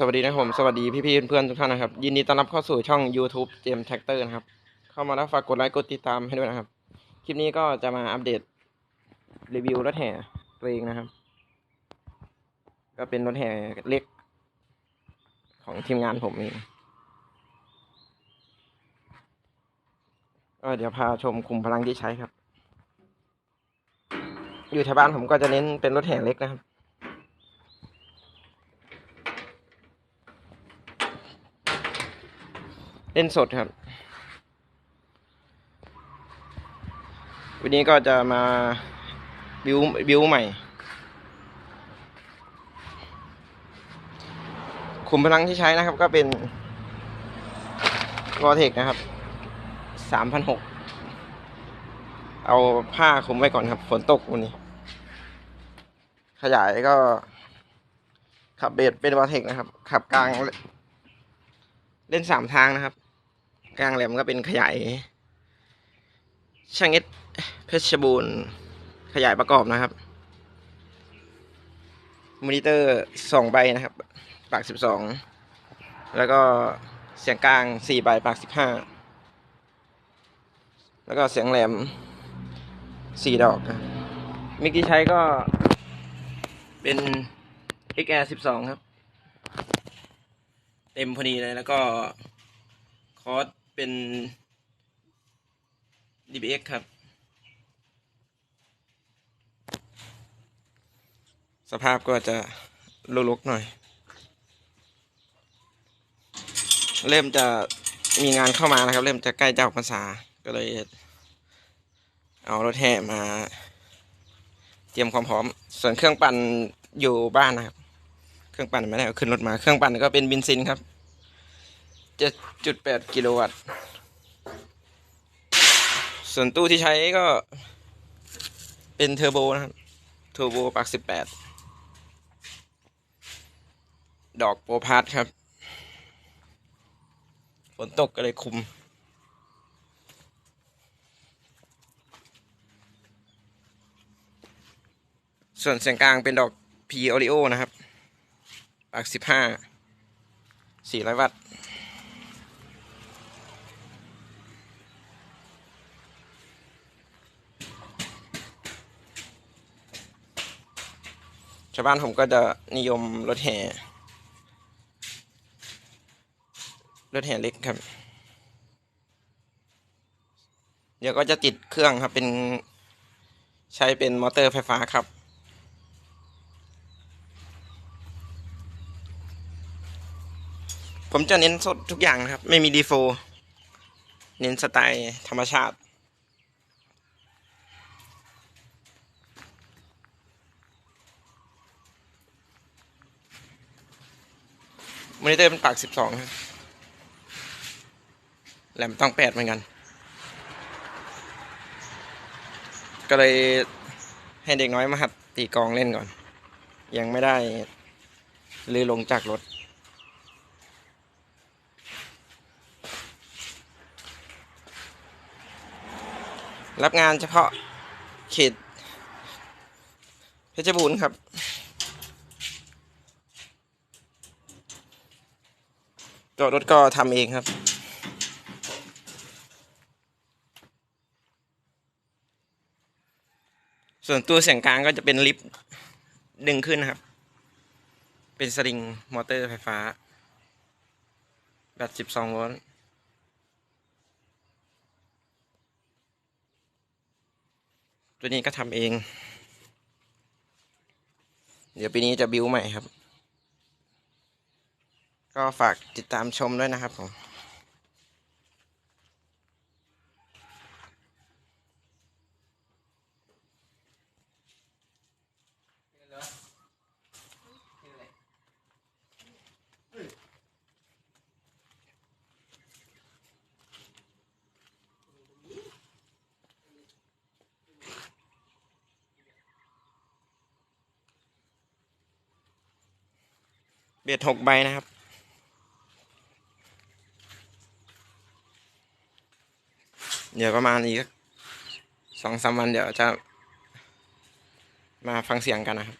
สวัสดีนะครับผมสวัสดีพี่ๆเพื่อนๆทุกท่านนะครับ ยินดีต้อนรับเข้าสู่ช่อง YouTube เจมแท็กเตอร์นะครับ เข้ามาแล้วฝากกดไลค์กดติดตามให้ด้วยนะครับ คลิปนี้ก็จะมาอัปเดตรีวิวรถแห่ตัวเองนะครับ ก็เป็นรถแห่เล็ก ของทีมงานผมเองก็เดี๋ยวพาชมคุมพลังที่ใช้ครับ อยู่แถวบ้านผมก็จะเน้นเป็นรถแห่เล็กนะครับ เล่นสดครับ วันนี้ก็จะมาบิวบิวใหม่คุมพลังที่ใช้นะครับก็เป็นวอเทกนะครับสามพันหกเอาผ้าคุมไว้ก่อนครับ ฝนตกวันนี้ ขยายก็ ขับเบสเป็นวอเทกนะครับ ขับกลาง เล่นสามทางนะครับ กลางแหลมก็เป็นขยาย ช่างเอสเพชรบูรณ์ขยายประกอบนะครับมอนิเตอร์สองใบนะครับ ปากสิบสองแล้วก็เสียงกลางสี่ใบปากสิบห้าแล้วก็เสียงแหลมสี่ดอกมิกที่ใช้ก็เป็น XR สิบสองครับ เต็มพอดีเลยแล้วก็คอร์ส เป็น DBX ครับ สภาพก็จะลุกๆหน่อย เริ่มจะมีงานเข้ามานะครับ เริ่มจะใกล้เจ้าภาษาก็เลย เอารถแห่มา เตรียมความพร้อม ส่วนเครื่องปั่นอยู่บ้านนะครับ เครื่องปั่นไม่ได้เอาขึ้นรถมา เครื่องปั่นก็เป็นบินซินครับ เจ็ดจุดแปดกิโลวัตต์ ส่วนตู้ที่ใช้ก็เป็นเทอร์โบนะครับ เทอร์โบปักสิบแปด ดอกโปรพาร์ทครับ ฝนตกก็เลยคุมส่วนเสียงกลางเป็นดอก P Audio นะครับ ปากสิบห้าสี่ร้อยวัตต์าวบ้านผมก็จะนิยมรถแห่รถแห่เล็กครับ เดี๋ยวก็จะติดเครื่องครับเป็นใช้เป็นมอเตอร์ไฟฟ้าครับ ผมจะเน้นสดทุกอย่างครับ ไม่มีดีโฟ เน้นสไตล์ธรรมชาติ มอนิเตอร์เป็นปากสิบสองครับแหลมต้องแปดเหมือนกัน ก็เลยให้เด็กน้อยมาหัดตีกองเล่นก่อน ยังไม่ได้ลือลงจากรถ รับงานเฉพาะเขตเพชรบูรณ์ครับ ตัวรถก็ทำเองครับ ส่วนตัวเสียงกลางก็จะเป็นลิฟต์ดึงขึ้นนะครับ เป็นสลิงมอเตอร์ไฟฟ้า แบต12โวลต์ตัวนี้ก็ทำเอง เดี๋ยวปีนี้จะบิวใหม่ครับ ก็ฝากติดตามชมด้วยนะครับผมเบียดหกใบนะครับ เดี๋ยวประมาณอีกสองสามวันเดี๋ยวจะมาฟังเสียงกันนะครับ